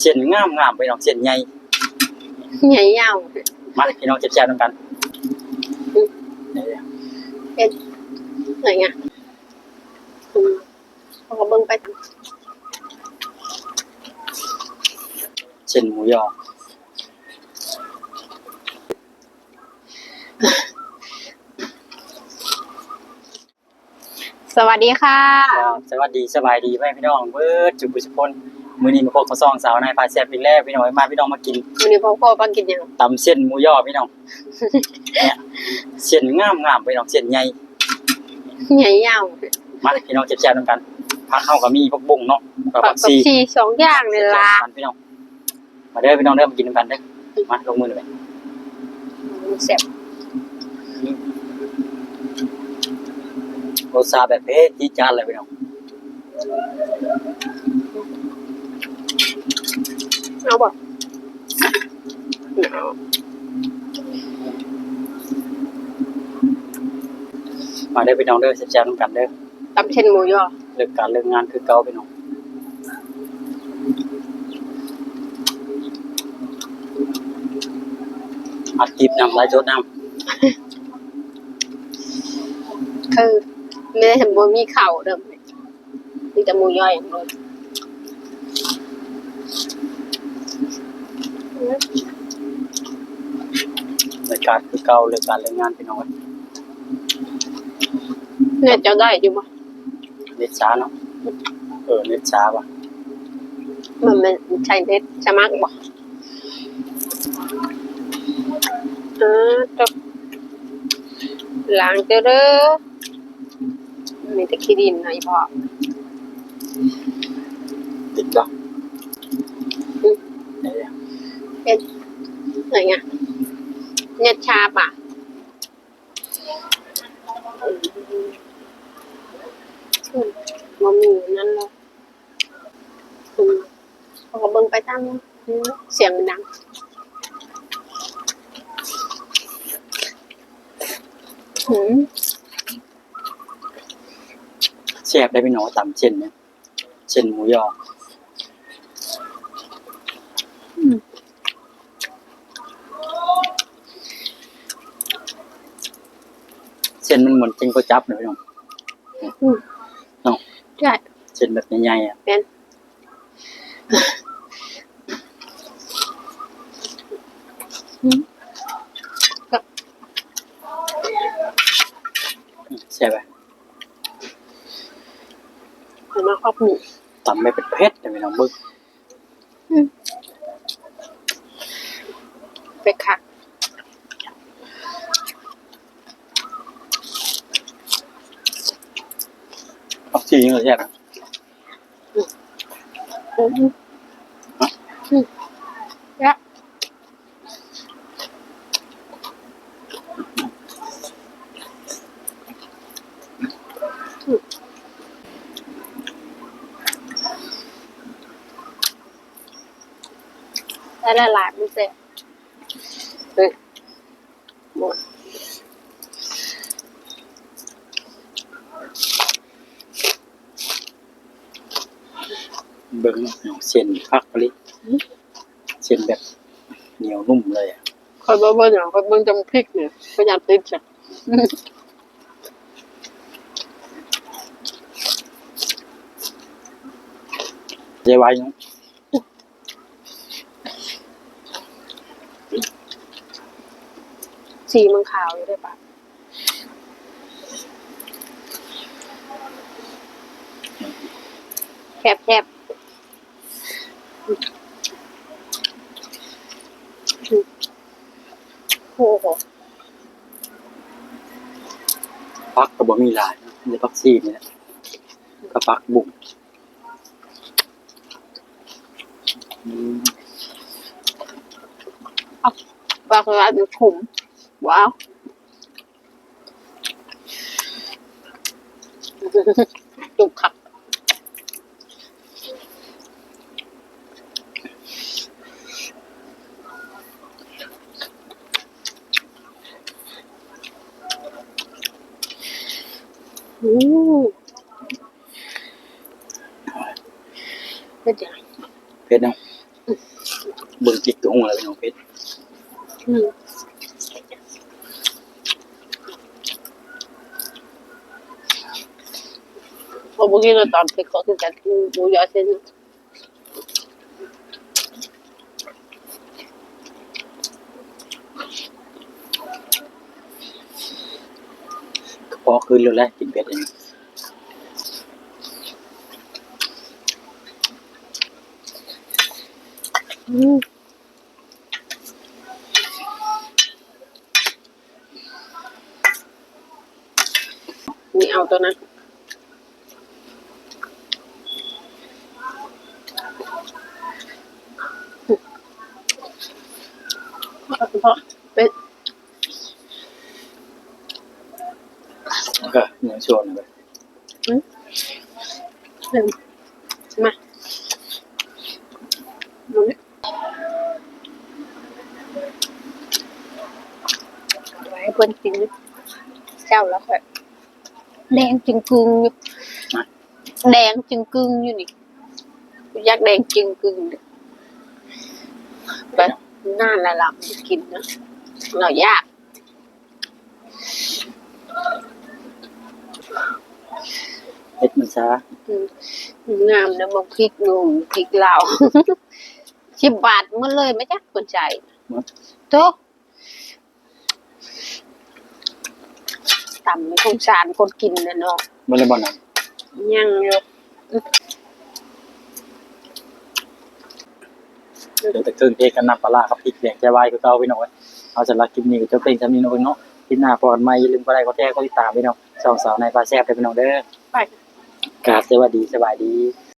เส้นงามงามไปน้องเส้นใหญ่ใหญ่ยาวมาพี่น้องเจ็บแซ่บๆนำกันนี่ไหนไงอืมเขาก็เบิ่งไปเส้นหมูยอสวัสดีค่ะครับสวัสดีสบายดีไหมพี่น้องเบิดจุบุสุพล มื้อนี้มาพบกับซองสาวนายพาแซ่บอีกแล้วพี่น้องมาพี่น้องมากินวันนี้พ่อพ่อมากินยังตำเส้นหมูยอพี่น้องเนี่ยเส้นงามงามไปน้องเส้นใหญ่ใหญ่ยาวมาพี่น้องเจ็บแซ่บๆนำกันผักเฮาก็มีผักบุ้งเนาะกับปัผักกกับชีชีสองอย่างเลยล่ะพี่น้องมาเด้อพี่น้องเด้อมากินนำกันเด้อมาลงมือเลยเสียบรสชาติแบบเผ็ดจี๊ดจ๊าดเลยพี่น้อง เอาบ่เอามาเด้อพี่น้องเด้อแซ่บๆนำกันเด้อตำเช่นหมูยอเลิกการเลิกงานคือเก่าพี่น้องอัดคลิปนำไลฟ์สดนคือไม่ได้เห็นบ่มีเข่าเดิมมีแต่หมูยออย่างเดียว รายการคือเก่าเลิกการเลิกงานพี่น้องเนี่ยจะได้อยู่บ่เน็ตช้าเนาะเออเน็ตช้าป่ะมันมันใช่เน็ตสมัครบ่เออจบล้างเจอเด้อมีแต่ขี้ดินนะอีพ่อ ติดป่ะ อืม เนี่ย ไหนไงเน็ตชาป่ะมมันมีนั่นเลยอืมเขาก็เบิ่งไปตามอืมเสียงมันดังอืมแซ่บได้พี่น้องต่ำเช่นเนี่ยเช่นหมูยอ เส้นมันเหมือนจริงก็จับเลยพี่น้องอืม เนาะใช่ เส้นแบบใหญ่ๆอะเป็น อืมแซ่บไปเห็นไหมครอบหมูต่ำไม่เป็นเผ็ดเลยพี่น้องเบึ้งไปค่ะ เอาจริงเลยแซ่บอะอืมอืมแล้วแล้วลายมันเสร็จเฮ้ยหมด เบิ้งเนาะพี่น้องเส้นพักไปเลยเส้นแบบเหนียวนุ่มเลยอะคอยเบิ่งเบิ่งอย่างคอยเบิ่งจำพริกเนี่ยพยายามติดจ้ะใจไว้เนาะสีมันขาวอยู่ด้วยปะแคบแคบ โอ้โหพักกับบะหมี่ลายเนาะในพักซีนี่แหละก็พักบุ้งอืมปลากระไรเป็นขมว้าวจุกขับ อืมเป็นยังเผ็ดเนาะเบิ่งจิกตัวหัวแล้วพี่น้องเพชรอืมพอเมื่อกี้เราตอนไปขอ คือกันหมูยอเส้นพอคืนแล้วแหละกินเป็ดเองอืมนี่เอาตัวนั้นเพราะเป็น แล้วก็เนื้อชวนไปหนึ่งมาดูนี่ไว้เพื่อนกินเจ้าแล้วค่อยแดงจึงกึงอยู่แดงจึงกึงอยู่นี่ยากแดงจึงกึงเนี่ยแบบน่าละลำกินนะเรายาก เพชรมันช้าอืมงามนะบอกพริกหนุ่มพริกเหลาวสิบบาทหมันเลยไหมจ๊ะคนใจโตต่ำไม่สงสารคนกินนะเนาะบ่เลยบ่นำยังอยู่เดี๋ยวแต่เครื่องเทศกันน้ำปลาครับพริกแดงแจ่วายคือเก่าพี่น้องเอ้ยเอาสำหรับคลิปนี้ก็จะเป็นจำนี้เนาะพี่น้องคลิปหน้าพอกันใหม่อย่าลืมกดไลค์กดแชร์กดติดตามพี่น้องช่องสาวในปลาแซ่บเด้อพี่น้องเด้อไป กราบสวัสดีสบายดี